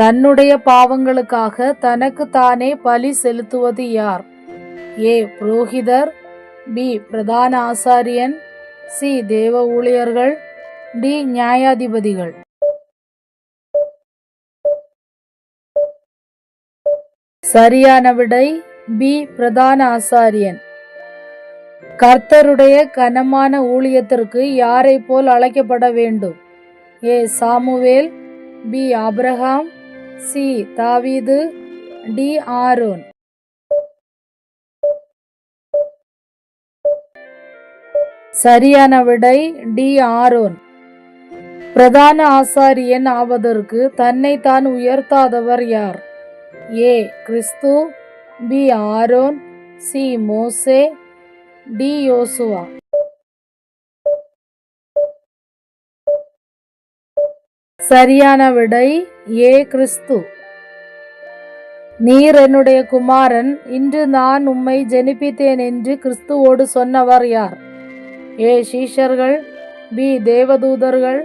தன்னுடைய பாவங்களுக்காக தனக்கு தானே பலி செலுத்துவது யார்? ஏ. புரோகிதர். பி. பிரதான ஆசாரியன். சி. தேவ ஊழியர்கள். டி. நியாயாதிபதிகள். சரியான விடை பி. பிரதான ஆசாரியன். கர்த்தருடைய கனமான ஊழியத்திற்கு யாரை போல் அழைக்கப்பட வேண்டும்? A. Samuel. B. Abraham C. தாவீது டி. ஆரோன். சரியான விடை டி. ஆரோன். பிரதான ஆசாரியன் ஆவதற்கு தன்னை தான் உயர்த்தாதவர் யார்? ஏ. கிறிஸ்து பி. Aaron C. மோசே டி. யோசுவா. சரியான விடை ஏ கிறிஸ்து. நீர் என்னுடைய குமாரன் இன்று நான் உம்மை ஜெனிப்பித்தேன் என்று கிறிஸ்துவோடு சொன்னவர் யார்? ஏ சீஷர்கள் பி தேவதூதர்கள்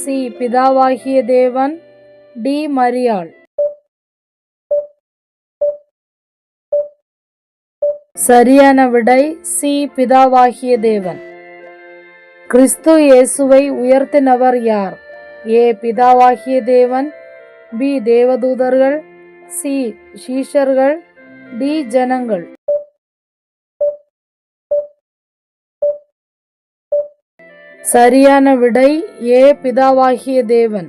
சி பிதாவாகிய தேவன் டி மரியாள். சரியான விடை சி பிதாவாகிய தேவன். கிறிஸ்து இயேசுவை உயர்த்தினவர் யார்? ஏ பிதாவாகிய தேவன் பி தேவதூதர்கள் சி ஷீஷர்கள் டி ஜனங்கள். சரியான விடை ஏ பிதாவாகிய தேவன்.